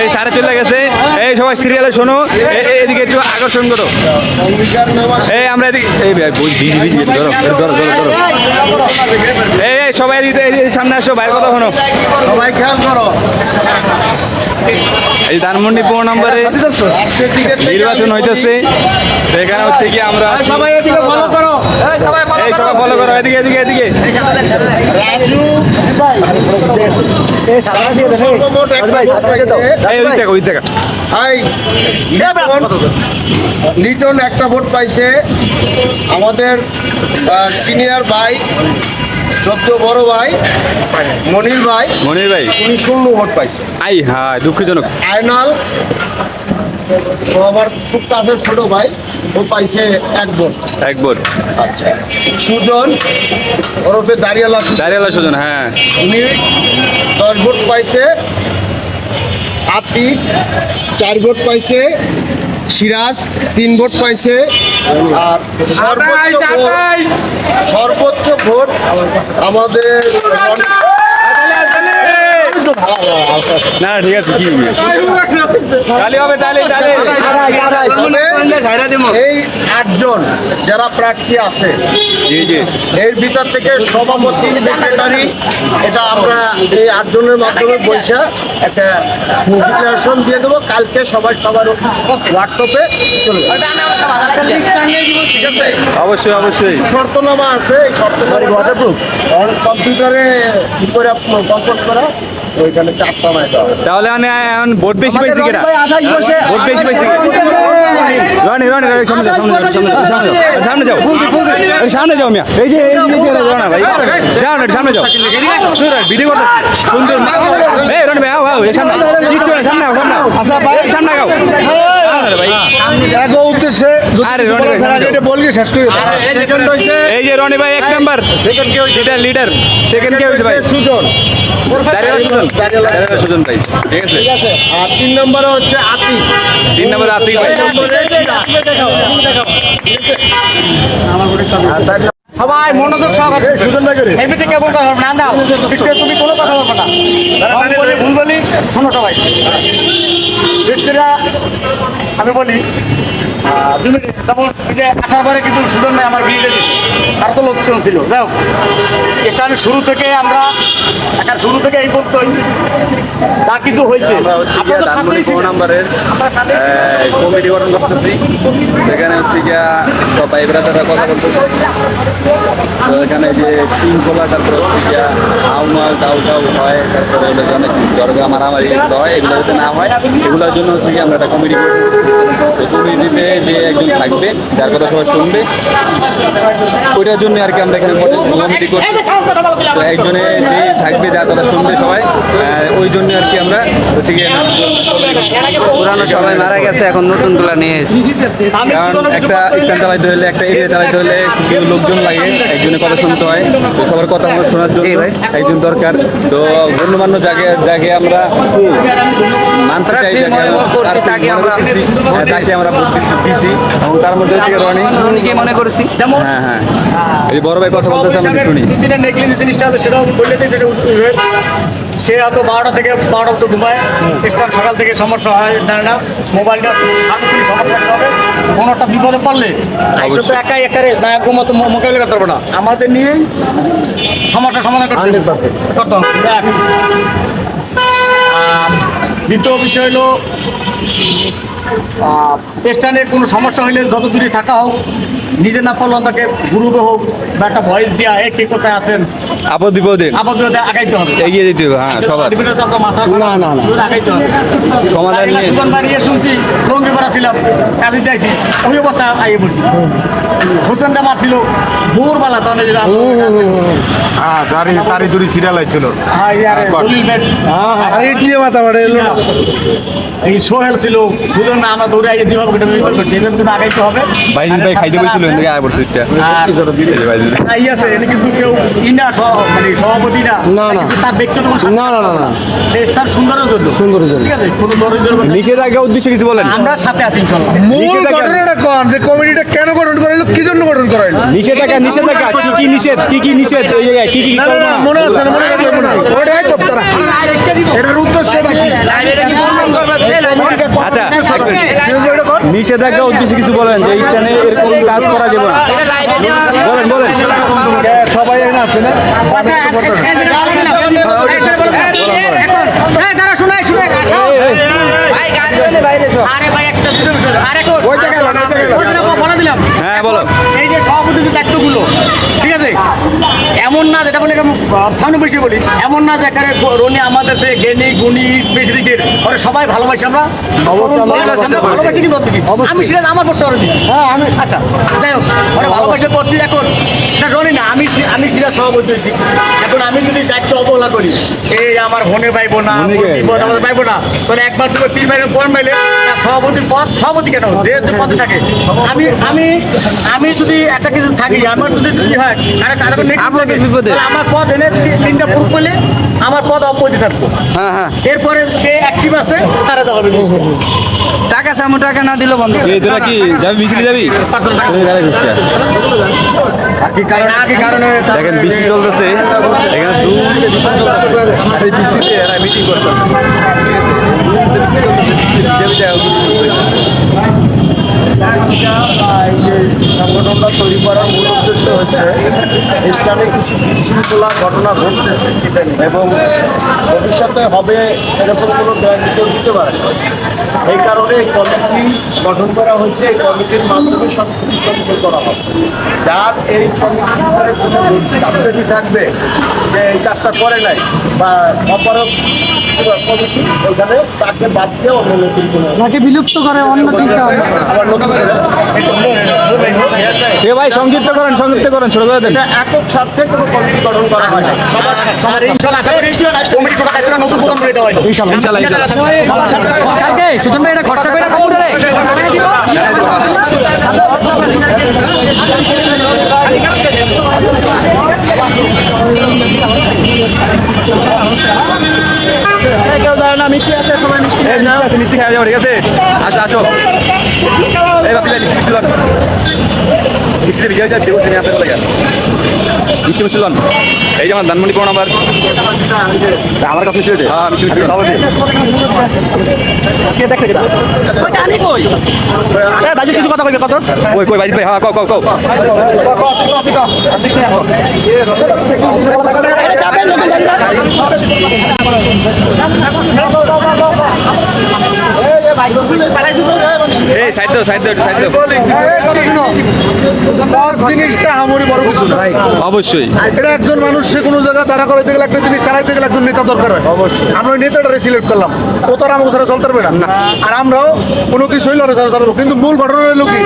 এই সারে চলে গেছে এই সবাই সিরিয়ালে শোনো। এদিকে একটু আকর্ষণ করো। এই আমরা এদিকে এই ভিজি ভিজি ধরো ধরো ধরো ধরো এই এই সবাই এদিকে সামনে আসো কথা শোনো। সবাই খেয়াল করো। এই ধানমন্ডি পনেরো নম্বরে থেকে নির্বাচন হইতেছে। এখানে হচ্ছে কি আমরা সবাই এদিকে ফলো করো। এই সবাই ফলো করো। এদিকে এদিকে এদিকে। রাজু। এই ওই থেকে ওই লিটন লিটন একটা ভোট পাইছে। আমাদের সিনিয়র ভাই সদ্য বড় ভাই মনির ভাই মনির ভাই। উনি শূন্য ভোট পাইছে। আই হায় দুঃখজনক। আয়নাল ও আমার খুব কাছের ছোট ভাই ও পাইছে এক ভোট। এক বোর্ড আচ্ছা। সুজন ওরফে দাঁড়িয়ালা সুজন। দাঁড়িয়ে সুজন হ্যাঁ। উনি দশ ভোট পাইছে। আতিক চার ভোট পাইছে সিরাজ তিন ভোট পাইছে আর সর্বোচ্চ ভোট সর্বোচ্চ ভোট আমাদের না ঠিক আছে কি তাহলে হবে তাহলে তাহলে এই আটজন যারা প্রার্থী আছে জি জি। এর ভিতর থেকে সভাপতি সেক্রেটারি এটা আমরা এই আটজনের মাধ্যমে বৈশা একটা ডিক্লারেশন দিয়ে দেবো। কালকে সবাই সবার হোয়াটসঅ্যাপে চলে ঠিক আছে? অবশ্যই অবশ্যই। শর্তনামা আছে এই শর্তনামা ওয়াটারপ্রুফ কম্পিউটারে কি করে কম্পোজ করা? ওইখানে চারটা নাই তাহলে আমি এখন ভোট বেশি পাইছি কিনা ভোট বেশি পাইছি রনি রনি রনি সামনে যাও সামনে যাও সামনে যাও সামনে যাও সামনে যাও মিয়া। এই যে এই যে যাও না ভাই যাও না সামনে যাও। ভিডিও করতে সুন্দর এই রনি ভাই আও আও সামনে সামনে আচ্ছা ভাই। ভাই। জাগো উদ্দেশ্যে আরে রনি ভাই সামনে বলকে শেষ করে সেকেন্ড হইছে এই যে রনি ভাই এক নাম্বার। সেকেন্ড কে হইছে লিডার লিডার সেকেন্ড কে হয়েছে ভাই। সুজন। দাঁড়িয়ে সুজন? দাঁড়িয়ে সুজন ভাই। ঠিক আছে। আর তিন নম্বরে হচ্ছে আতিক। তিন নম্বর আতিক ভাই। নম্বরে সবাই মনোযোগ সহকারে সুজন ভাই করে এমনিতে কেবল কথা বলবে না না বিশেষ তুমি কোনো কথা বলবে না। আমি বলি। ভুল বলি। শোনো সবাই। আমি বলি আহ, দুই মিনিট তারপর যে আসার পরে কিন্তু সুজন ভাই আমার বিয়ে দিয়েছে। তার তো লোকজন ছিল। স্টানের শুরু থেকে আমরা শুরু থেকে এই তা কিছু হয়েছে। কমিটি গঠন করতেছি। এখানে হচ্ছে গিয়া সব ব্রাদাররা কথা বলতেছে। তো এখানে যে শৃঙ্খলা তারপরে হচ্ছে গিয়া আউমাল টাউ টাউ হয় তারপরে হলো যে অনেক দরগা মারামারি এগুলো হয় এগুলো যাতে না হয় এগুলোর জন্য হচ্ছে কি আমরা একটা কমিটি তো কমিটিতে যে একজন থাকবে যার কথা সবাই শুনবে ওইটার জন্য আর কি আমরা এখানে কমিটি বলতে তো একজনে যে থাকবে যার কথা শুনবে সবাই আহ, ওই জন্য আর কি আমরা হচ্ছে গিয়ে পুরানো সবাই মারা গেছে এখন নতুনগুলা নিয়ে এসেছি। কারণ একটা স্ট্যান্ড চালাইতে হলে একটা এরিয়া চালাইতে হলে কিছু লোকজন লাগে। একজনের কথা শুনতে হয়। তো সবার কথা আমরা শোনার জন্য একজন দরকার। তো গণ্যমান্য জায়গায় জায়গায় আমরা মানতে চাই প্রার্থী তাকে আমরা হ্যাঁ, তাকে আমরা দিছি। এবং তার মধ্যে থেকে রনি? রনিকে মনে করছি। হ্যাঁ হ্যাঁ। এই বড় ভাই কথা বলতেছে আমি শুনি। জিনিসটা আছে সেটাও বললে। সে হয়তো বারোটা থেকে বারোটা তো ডুবায় স্টার সকাল থেকে সমস্যা হয় জানে না। মোবাইলটা সমস্যা হবে। কোনো একটা বিপদে পড়লে আইসো তো একাই একারে নায়ক মতো মোকাবিলা করতে পারবে না। আমাদের নিয়েই সমস্যা সমাধান করতে হবে। করতে হবে। আর দ্বিতীয় বিষয় হলো স্ট্যান্ডে কোনো সমস্যা হলে যত দূরে থাকা হোক নিজে না পারলেও তাকে গ্রুপে হোক বা একটা ভয়েস দিয়া এ কে কোথায় আছেন? আপদ বিপদে। আপাতত আগাইতে হবে। এগিয়ে দিতে হবে হ্যাঁ সবার। বিপদে মাথা না না না। আগাইতে হবে। সমাধান নিয়ে। বাড়িয়ে শুনছি রঙ্গি পাড়া ছিলাম কাজে যাইছি ওই অবস্থা আইয়ে পড়ছি হোসেনটা মারছিল ভোরবেলা তখন হ্যাঁ তারি তারি তুরি সিরিয়াল ছিল হ্যাঁ, নিয়ে মাথা মারে এই সোহেল ছিল সুজন না আমরা দৌড়ে আইয়ে যেভাবে করব যেভাবে আগাইতে হবে। ভাই ভাই খাইতে বলছিল এদিকে আয় পড়ছে এটা আর- এই যে ভাই না, আছে এটা কিন্তু কেউ ইনা মানে সভাপতি না না, না। তার ব্যক্তিগত না, না, না, না। সুন্দরের জন্য সুন্দরের জন্য। ঠিক আছে কোনো দরিদ্র বা- নিষেধাজ্ঞা উদ্দেশ্যে কিছু বলেন আমরা সাথে আছি ইনশাল্লাহ মূল ঘটনাটা কোন যে কমিটিটা কেন গঠন করা কি জন্য গঠন করা হলো নিষেধাজ্ঞা নিষেধাজ্ঞা কি কি নিষেধ কি কি নিষেধ এই জায়গায় কি কি না, না, করব না, না? মনে আছে মনে আছে মনে আছে ওটাই তো তারা এটার উদ্দেশ্যটা কি আচ্ছা নিষেধাজ্ঞা উদ্দেশ্যে কিছু বলেন যে এই স্থানে এরকম কাজ করা যাবে না। বলেন বলেন। সবাই এখানে আছে না? দিলাম। হ্যাঁ বলো। এই যে সভাপতি দায়িত্বগুলো এমন না যেটা বলে সামনে বেশি বলি। এমন না যে এখানে রনি আমাদের সে জ্ঞানী গুণী বেশি দিকের ওরা সবাই ভালোবাসি আমরা। ভালোবাসি। কিন্তু। আমি সেটা আমার করতে ওরা দিচ্ছি হ্যাঁ আমি আচ্ছা যাই হোক ওরা ভালোবাসা করছি এখন। এটা রনি না আমি আমি সেটা সহ হয়েছি। এখন আমি যদি দায়িত্ব অবহেলা করি। এই আমার ভনে পাইবো না? বিপদ আমাদের পাইবো না। তাহলে একবার দুবার তিন মাইলের পর মাইলে তার সভাপতির পদ সভাপতি কেন? যে যে পদে থাকে। আমি আমি আমি যদি একটা কিছু থাকি আমার যদি কি হয় আর? আমার পদ এনে তিনটা পুরুষ করলে আমার পদ অপরাধী থাকব। হ্যাঁ হ্যাঁ। এরপরে কে অ্যাক্টিভ আছে তারা দেওয়া হবে টাকা চামু টাকা না দিল বন্ধ। এই তোরা কি যাবি মিছিল যাবি? দেখেন বৃষ্টি চলতেছে। এখানে থেকে বৃষ্টি চলতেছে। আর এই বৃষ্টিতে এরা মিটিং করতে সংগঠনটা তৈরি করার মূল উদ্দেশ্য হচ্ছে স্থানে কিছু বিশৃঙ্খলা ঘটনা ঘটতেছে এবং ভবিষ্যতে হবে এরকম কোনো দয়া কেউ দিতে পারে। এই কারণে কমিটি গঠন করা হয়েছে এই কমিটির মাধ্যমে সব কিছু করা হবে। যার এই কমিটির উপরে কোনো চাপকাঠি থাকবে যে এই কাজটা করে নাই বা অপারক কমিটি ওখানে তাকে বাদ দিয়ে অন্য নতুন কোনো নাকি বিলুপ্ত করে অন্য চিন্তা আবার নতুন করে। ভাই সংক্ষিপ্ত করেন সংক্ষিপ্ত করেন ছোট করে দেন। একক স্বার্থে কোনো কমিটি গঠন করা হয় না। সবার আর ইনশাআল্লাহ আশা করি কমিটি টোকা দায়িত্বটা নতুন প্রদান করে দেওয়া হবে ইনশাআল্লাহ, ইনশাআল্লাহ। কালকে সুজন ভাই এটা খরচা করে কম্পিউটারে এই না, মিষ্টি খাওয়া যাব ঠিক আছে আসো আসো এই মিষ্টি মিষ্টি মিষ্টি বিজয় যা দেবো সিনে আপনার লাগে মিষ্টি মিষ্টি লন এই যে আমার ধানমন্ডি কোন নাম্বার আমার কাছে মিষ্টি দে হ্যাঁ মিষ্টি মিষ্টি সবাই কে দেখছে কিনা বাজি কিছু কথা কইবে কত? কই কই বাজি ভাই হ্যাঁ কও কও কও। এই সাইড দাও সাইড দাও সাইড দাও। পথ জিনিসটা আমরি বড় কিছু না। অবশ্যই। এটা একজন মানুষ সে কোনো জায়গায় দাঁড়া করাইতে গেলে একটা জিনিস চালাইতে গেলে একজন নেতা দরকার হয়। অবশ্যই। আমরা ওই নেতাটারে সিলেক্ট করলাম। ও তো আর আমাকে ছাড়া চলতে পারবে না। আর আমরাও কোনো কিছু হইলে ওরা ছাড়া চলবো কিন্তু মূল ঘটনা হলো কি?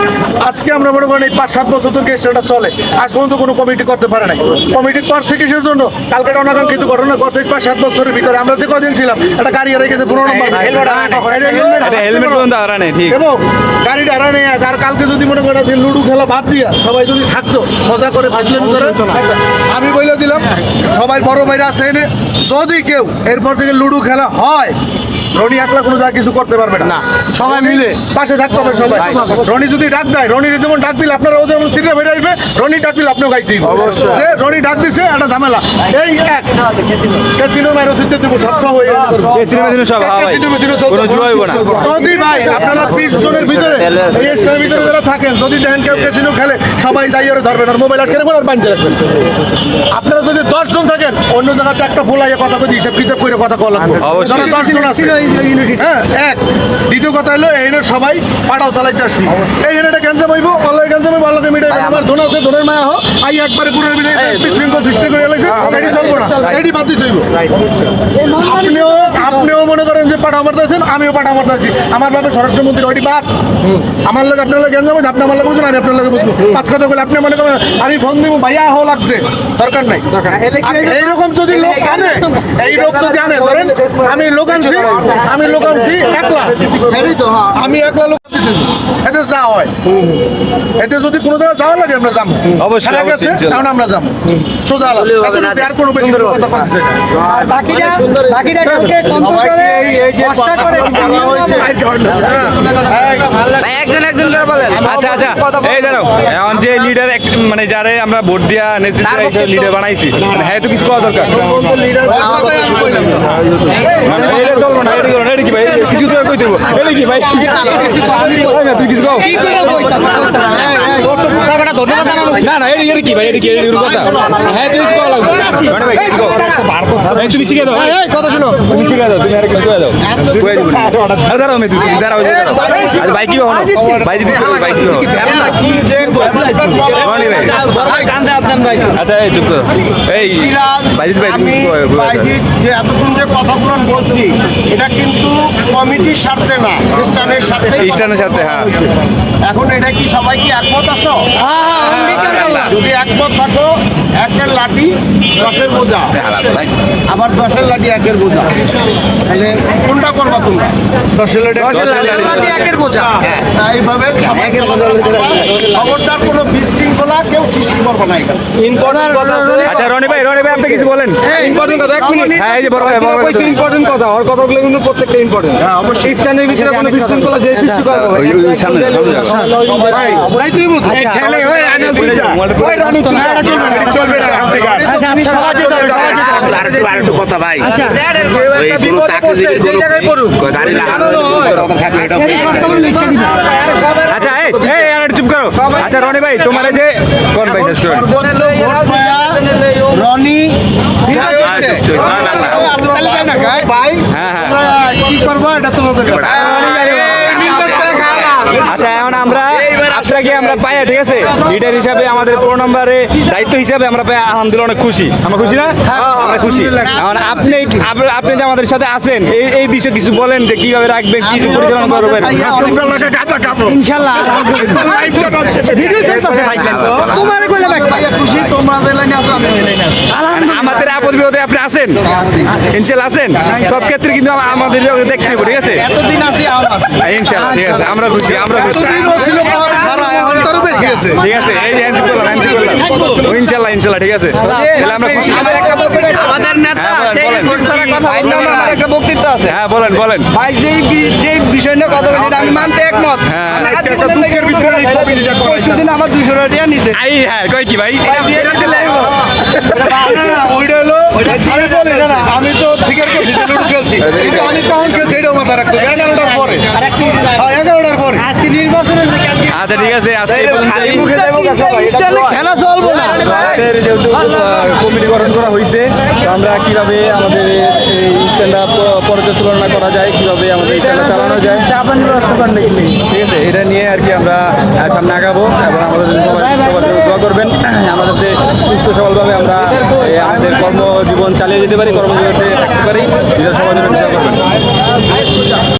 আজকে আমরা মনে করেন এই পাঁচ সাত বছর ধরে কেসটা চলে। আজ পর্যন্ত কোনো কমিটি করতে পারে নাই। কমিটি করছে কিসের জন্য? কালকে অনাকাঙ্ক্ষিত ঘটনা করছে পাঁচ সাত বছরের ভিতরে। আমরা যে কদিন ছিলাম একটা গাড়ি হারিয়ে গেছে নম্বর। আচ্ছা হেলমেট পর্যন্ত ঠিক। এবং গাড়ি ডারা নেই আর কালকে যদি মনে করেন যে লুডু খেলা বাদ দিয়া সবাই যদি থাকতো মজা করে ভাজলেন করে আমি বলে দিলাম সবাই বড় ভাইরা আছে এনে যদি কেউ এরপর থেকে লুডু খেলা হয় রনি একলা কোনো জায়গায় কিছু করতে পারবে না। সবাই মিলে পাশে থাকতে হবে সবাই। রনি যদি ডাক দেয় রনির যেমন ডাক দিলে আপনারা ওদের যেমন চিঠা বেড়ে আসবে রনি ডাক দিলে আপনিও গাইতে যে রনি ডাক দিছে একটা ঝামেলা। এই এক। ক্যাসিনো মাইরো সিদ্ধ দিব সব সব হয়ে ক্যাসিনো মেসিনো সব। যদি ভাই আপনারা বিশ জনের ভিতরে এই স্টের ভিতরে যারা থাকেন যদি দেখেন কেউ ক্যাসিনো খেলে সবাই যাই ওরা ধরবেন আর মোবাইল আটকে রাখবেন আর বাঁধতে রাখবেন। আপনারা যদি দশ জন থাকেন অন্য জায়গাতে একটা ফোলাইয়ে কথা কই হিসাব কিতাব করে কথা কল দশ জন আছে। হ্যাঁ এক। দ্বিতীয় কথা হলো এই সবাই পাটাও চালাইতে আসছি। এই এটা গ্যাঞ্জাম হইব অনলাইন গ্যাঞ্জাম হইব আল্লাহকে মিটাই আমার ধন আছে ধনের মায়া হোক আই একবারে পুরো মিলে বিশৃঙ্খল সৃষ্টি করে এলাইছে এটি চলবো না এটি বাদ দিতে হইব। আপনিও আপনিও মনে করেন যে পাঠা মারতে আছেন আমিও পাঠা মারতে আছি আমার বাবা স্বরাষ্ট্রমন্ত্রী ওইটি বাদ আমার লোক আপনার লোক গেঞ্জাম আপনি আমার লোক আমি আপনার লোকে বুঝব পাঁচ কথা বলে আপনি মনে করেন আমি ফোন দিব ভাইয়া হো লাগছে। দরকার নাই। এইরকম যদি লোক আনে এই লোক যদি আনে ধরেন আমি লোক আনছি আমি লোক আনছি একলা। আমি একলা লোক এতে যা হয়। এতে যদি কোনো জায়গায় যাওয়া লাগে আমরা যাব। অবশ্যই, অবশ্যই। তাহলে আমরা যাব। সোজা আর কোনো বেশি কথা কথা বাকিটা বাকিটা কালকে খরচা করে বলা হয়েছে। ভাই একজন একজন করে বলেন আচ্ছা আচ্ছা এই দাঁড়াও এখন যে লিডার মানে যারে আমরা ভোট দিয়া নেতৃত্ব লিডার বানাইছি মানে হ্যাঁ তো কিছু করা দরকার মানে করো না, কই দেবো এটা কি ভাই তুই কিছু কও ধন্যবাদ না না এটা কি ভাই এটা কি কথা হ্যাঁ তুই কিছু কও লাগবে তুমি শিখে দাও। কথা শুনো। তুমি শিখে দাও তুমি আর কিছু কয়ে দাও আর দাঁড়াও আমি তুই দাঁড়াও দাঁড়াও। আজ ভাই কি হলো ভাই দিদি ভাই কি হলো রনি ভাই। কান্দে আপনার ভাই আচ্ছা এই চুপ এই সিরাজ, ভাই দিদি ভাই তুমি আমি কিছু কও, কয়ে দাও। বাইজিৎ যে এতক্ষণ যে কথাগুলো বলছি এটা কিন্তু কমিটির স্বার্থে না স্বার্থে স্বার্থে, হ্যাঁ। এখন এটা কি সবাই কি একমত আছো? যদি একমত থাকো একের লাঠি দশের বোঝা। আবার দশের লাঠি একের বোঝা। তাহলে কোনটা করবা তোমরা? দশের লাঠি একের হ্যাঁ, এইভাবে। খবরদার কোনো বিশৃঙ্খলা কেউ সৃষ্টি করব না এখানে। আচ্ছা রনি ভাই রনি ভাই আপনি কিছু বলেন। ইম্পর্টেন্ট কথা এক মিনিট। হ্যাঁ এই যে বড় ভাই বড় ভাই ইম্পর্টেন্ট কথা ওর কথাগুলো কিন্তু প্রত্যেকটা ইম্পর্টেন্ট হ্যাঁ অবশ্যই। ইস্টানের ভিতরে কোনো বিশৃঙ্খলা যে সৃষ্টি করবে ওই সামনে আচ্ছা ওই আচ্ছা চুপ করো আচ্ছা রনি ভাই তোমার যে কোন ভাই রনি আচ্ছা, হ্যাঁ, হ্যাঁ। কি। আচ্ছা এখন আমরা আপনাকে আমরা পাইয়া ঠিক আছে। লিডার হিসাবে আমাদের পুরো নম্বরে দায়িত্ব হিসাবে আমরা পাই আলহামদুলিল্লাহ অনেক খুশি। আমরা খুশি না? আমরা খুশি। আপনি আপনি- যে আমাদের সাথে আছেন এই এই বিষয়ে কিছু বলেন যে কীভাবে রাখবেন কি পরিচালনা করবেন? ইনশাআল্লাহ ভাই তোমারে কইলে ভাই আমাদের আপদ বিপদে আপনি আছেন? আছেন? সব ক্ষেত্রে কিন্তু আম- আমাদের দেখতে হবে ঠিক আছে? এতদিন ঠিক আছে। আমরা খুশি আমরা খুশি। আছে। ঠিক আছে এই যে করলাম করলাম। ইনশাল্লাহ ইনশাল্লাহ ঠিক আছে। তাহলে আমরা আমাদের নেতা হ্যাঁ, সেই বলেন। ছোট ছাড়া কথা বলতে হবে না। একটা বক্তৃতা আছে হ্যাঁ বলেন বলেন ভাই যেই যেই বিষয় নিয়ে কথা বলছি আমি মানতে একমত হ্যাঁ। পরশুদিন আমার দুশো টাকা আই হ্যাঁ কি ভাই ওইটা হলো তো ঠিকের খেলছি লুডু খেলছি কিন্তু আমি কখন খেলছি এটাও মাথা রাখতে এগারোটার পরে হ্যাঁ, এগারোটার পরে আজকে নির্বাচনের আচ্ছা ঠিক আছে আজকে খেলা চলবো কমিটি গঠন করা হয়েছে আমরা কীভাবে আমাদের এই স্ট্যান্ড আপ পর্যালোচনা করা যায় কীভাবে আমাদের স্ট্যান্ড চালানো যায়। চাপানি ব্যবস্থা করেন ঠিক আছে এটা নিয়ে আর কি আমরা সামনে আগাবো এবং আমাদের জন্য সবাই সবার জন্য দোয়া করবেন। আমাদের সুস্থ সবলভাবে আমরা আমাদের কর্মজীবন চালিয়ে যেতে পারি কর্মজীবনে থাকতে পারি এটা সবার জন্য দোয়া করবেন।